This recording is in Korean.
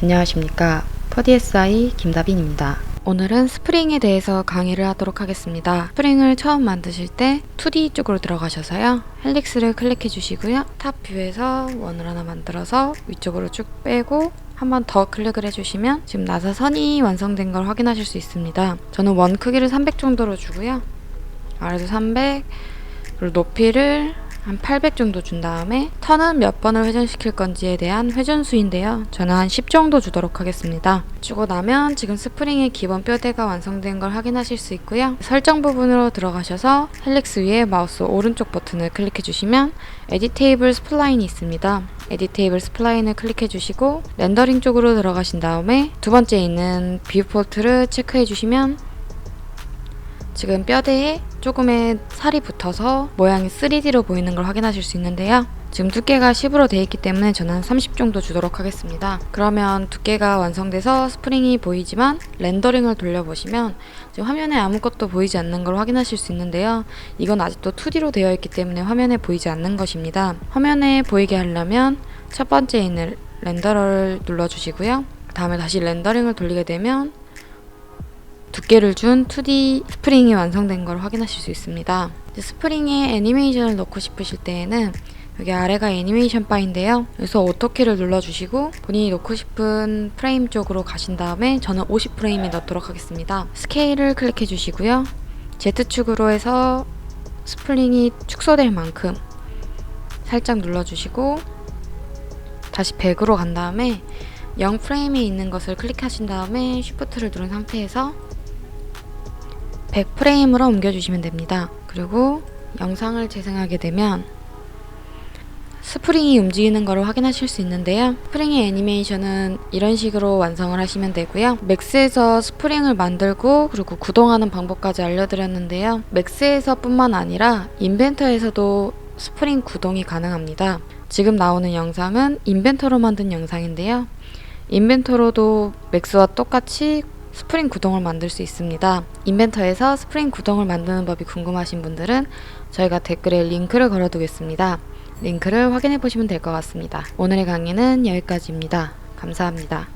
안녕하십니까. 퍼디SI 김다빈입니다. 오늘은 스프링에 대해서 강의를 하도록 하겠습니다. 스프링을 처음 만드실 때 2D 쪽으로 들어가셔서요. 헬릭스를 클릭해 주시고요. 탑 뷰에서 원을 하나 만들어서 위쪽으로 쭉 빼고 한번 더 클릭을 해주시면 지금 나사 선이 완성된 걸 확인하실 수 있습니다. 저는 원 크기를 300 정도로 주고요. 아래도 300, 그리고 높이를 한 800 정도 준 다음에 턴은 몇 번을 회전시킬 건지에 대한 회전수인데요. 저는 한 10 정도 주도록 하겠습니다. 주고 나면 지금 스프링의 기본 뼈대가 완성된 걸 확인하실 수 있고요. 설정 부분으로 들어가셔서 헬릭스 위에 마우스 오른쪽 버튼을 클릭해 주시면 에디 테이블 스플라인이 있습니다. 에디 테이블 스플라인을 클릭해 주시고 렌더링 쪽으로 들어가신 다음에 두 번째 있는 뷰포트를 체크해 주시면 지금 뼈대에 조금의 살이 붙어서 모양이 3D로 보이는 걸 확인하실 수 있는데요. 지금 두께가 10으로 되어 있기 때문에 저는 한30 정도 주도록 하겠습니다. 그러면 두께가 완성돼서 스프링이 보이지만 렌더링을 돌려보시면 지금 화면에 아무것도 보이지 않는 걸 확인하실 수 있는데요. 이건 아직도 2D로 되어 있기 때문에 화면에 보이지 않는 것입니다. 화면에 보이게 하려면 첫 번째 있는 렌더러를 눌러주시고요. 그 다음에 다시 렌더링을 돌리게 되면 두께를 준 2D 스프링이 완성된 걸 확인하실 수 있습니다. 스프링에 애니메이션을 넣고 싶으실 때에는 여기 아래가 애니메이션 바인데요. 여기서 오토키를 눌러주시고 본인이 놓고 싶은 프레임 쪽으로 가신 다음에 저는 50프레임에 넣도록 하겠습니다. 스케일을 클릭해 주시고요. Z축으로 해서 스프링이 축소될 만큼 살짝 눌러주시고 다시 100으로 간 다음에 0프레임에 있는 것을 클릭하신 다음에 Shift를 누른 상태에서 100프레임으로 옮겨주시면 됩니다. 그리고 영상을 재생하게 되면 스프링이 움직이는 것을 확인하실 수 있는데요. 스프링의 애니메이션은 이런 식으로 완성을 하시면 되고요. 맥스에서 스프링을 만들고 그리고 구동하는 방법까지 알려드렸는데요. 맥스에서 뿐만 아니라 인벤터에서도 스프링 구동이 가능합니다. 지금 나오는 영상은 인벤터로 만든 영상인데요. 인벤터로도 맥스와 똑같이 스프링 구동을 만들 수 있습니다. 인벤터에서 스프링 구동을 만드는 법이 궁금하신 분들은 저희가 댓글에 링크를 걸어두겠습니다. 링크를 확인해 보시면 될 것 같습니다. 오늘의 강의는 여기까지입니다. 감사합니다.